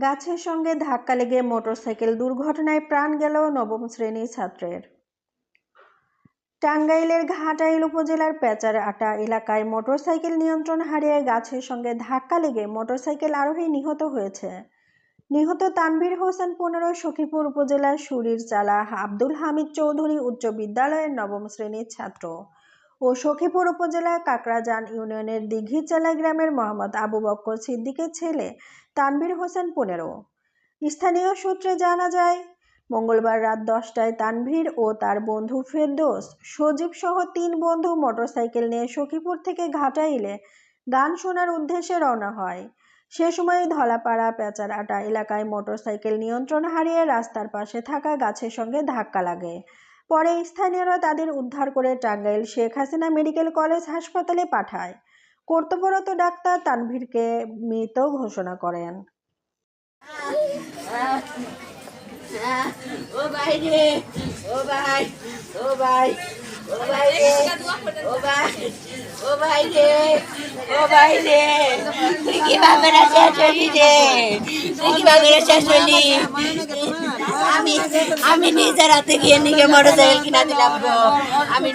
গাছের সঙ্গে ধাক্কা লেগে মোটরসাইকেল দুর্ঘটনায় প্রাণ গেল নবম শ্রেণির ছাত্রের। টাঙ্গাইলের ঘাটাইল উপজেলার পেচার আটা এলাকায় মোটরসাইকেল নিয়ন্ত্রণ হারিয়ে গাছের সঙ্গে ধাক্কা লেগে মোটরসাইকেল আরোহী নিহত হয়েছে। নিহত তানভীর হোসেন পনেরো, সখীপুর উপজেলার সুরির চালা আব্দুল হামিদ চৌধুরী উচ্চ বিদ্যালয়ের নবম শ্রেণির ছাত্র। ও সখীপুর উপজেলার কাকরাজান ইউনিয়নের দিঘিচালা গ্রামের মোহাম্মদ আবু বক্কর সিদ্দিকের ছেলে তানভীর হোসেন পনেরো। স্থানীয় সূত্রে জানা যায়, মঙ্গলবার রাত দশটায় তানভীর ও তার বন্ধু ফেরদোস, সজীব সহ তিন বন্ধু মোটরসাইকেল নিয়ে সখীপুর থেকে ঘাটাইলে গান শোনার উদ্দেশ্যে রওনা হয়। সে সময় ধলাপাড়া, পেচারআটা এলাকায় মোটরসাইকেল নিয়ন্ত্রণ হারিয়ে রাস্তার পাশে থাকা গাছের সঙ্গে ধাক্কা লাগে। পরে স্থানীয়রা তাদের উদ্ধার করে টাঙ্গাইল শেখ হাসিনা মেডিকেল কলেজ হাসপাতালে পাঠায়। কর্তব্যরত ডাক্তার তানভীরকে মৃত ঘোষণা করেন। ও ভাই রে, ও ভাই ও ভাই ও ভাই রে, ও ভাই রে, ও ভাই রে। তুই কীভাবে শেষ রে তুই কীভাবে শেষ হলি আমি আমি নিজের হাতে গিয়ে নিজে মোটরসাইকেল কিনা দিলাম আমি